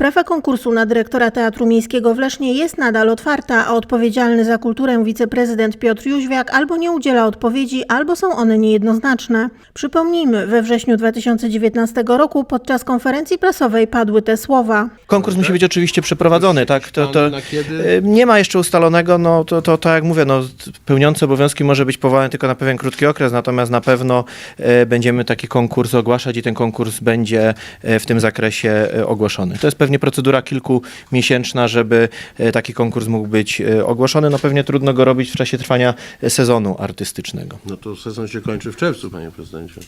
Sprawa konkursu na dyrektora Teatru Miejskiego w Lesznie jest nadal otwarta, a odpowiedzialny za kulturę wiceprezydent Piotr Jóźwiak albo nie udziela odpowiedzi, albo są one niejednoznaczne. Przypomnijmy, we wrześniu 2019 roku podczas konferencji prasowej padły te słowa. Konkurs musi być oczywiście przeprowadzony, tak? To, to, e, nie ma jeszcze ustalonego, no to, to tak jak mówię, no, pełniący obowiązki może być powołany tylko na pewien krótki okres, natomiast na pewno e, będziemy taki konkurs ogłaszać i ten konkurs będzie e, w tym zakresie ogłoszony. To jest pewnie procedura kilkumiesięczna, żeby e, taki konkurs mógł być e, ogłoszony. No pewnie trudno go robić w czasie trwania sezonu artystycznego. No to sezon się kończy w czerwcu, panie prezydencie.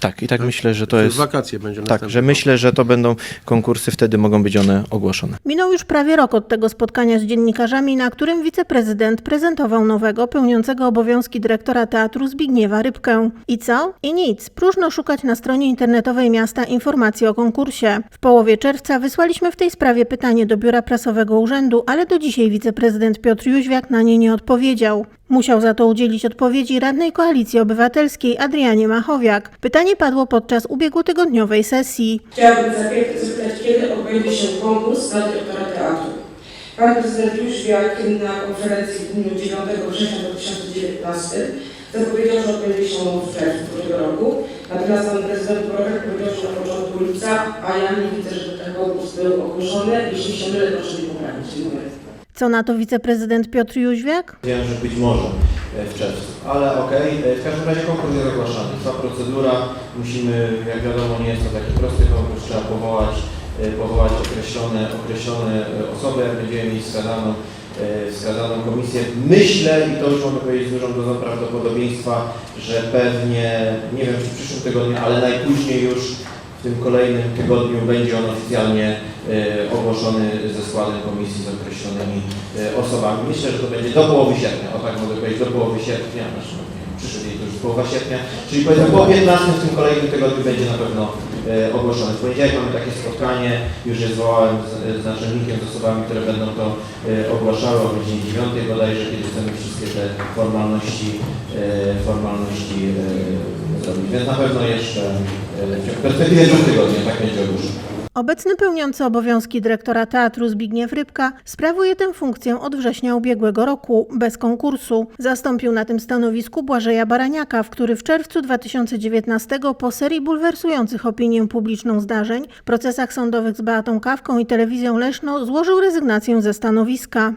Tak, i tak myślę, że to Przez jest... wakacje będzie Tak, następny że myślę, że to będą konkursy, wtedy mogą być one ogłoszone. Minął już prawie rok od tego spotkania z dziennikarzami, na którym wiceprezydent prezentował nowego, pełniącego obowiązki dyrektora teatru Zbigniewa Rybkę. I co? I nic. Próżno szukać na stronie internetowej miasta informacji o konkursie. W połowie czerwca wysłaliśmy w tej sprawie pytanie do biura prasowego urzędu, ale do dzisiaj wiceprezydent Piotr Jóźwiak na nie nie odpowiedział. Musiał za to udzielić odpowiedzi radnej Koalicji Obywatelskiej Adrianie Machowiak. Pytanie padło podczas ubiegłotygodniowej sesji. Chciałabym zapytać, kiedy odbędzie się konkurs na dyrektora teatru. Pan prezydent Jóźwiak na konferencji w dniu 9 września 2019 zapowiedział, że odbędzie się w czerwcu tego roku. Natomiast pan prezydent Borek powiedział, że na początku lipca, a ja nie widzę, żeby ten konkurs był ogłoszony. Jeśli się mylę, proszę mi poprawić. Dziękuję. Co na to wiceprezydent Piotr Jóźwiak? Wiem, że być może e, w czerwcu, ale okej. E, W każdym razie konkurs jest ogłaszany. Cała procedura, musimy, jak wiadomo, nie jest to taki prosty konkurs, trzeba powołać, e, powołać określone, określone osoby, jak będziemy mieć wskazaną, wskazaną komisję. Myślę, i to już mogę powiedzieć z dużą dozą prawdopodobieństwa, że pewnie, nie wiem czy w przyszłym tygodniu, ale najpóźniej już tym kolejnym tygodniu będzie on oficjalnie e, ogłoszony ze składem komisji z określonymi e, osobami. Myślę, że to będzie do połowy sierpnia, o tak mogę powiedzieć, do połowy sierpnia, znaczy no, dzień to już połowa sierpnia, czyli powiedzmy po 15 w tym kolejnym tygodniu będzie na pewno e, ogłoszony. W poniedziałek mamy takie spotkanie, już je zwołałem z, z naczelnikiem, z osobami, które będą to ogłaszały o godzinie 9 bodajże, kiedy chcemy wszystkie te formalności, formalności Więc na pewno jeszcze e, w perspektywie dwóch tygodni, tak będzie ogłoszone. Obecny pełniący obowiązki dyrektora teatru Zbigniew Rybka sprawuje tę funkcję od września ubiegłego roku, bez konkursu. Zastąpił na tym stanowisku Błażeja Baraniaka, w który w czerwcu 2019 po serii bulwersujących opinię publiczną zdarzeń, procesach sądowych z Beatą Kawką i telewizją Leszno złożył rezygnację ze stanowiska.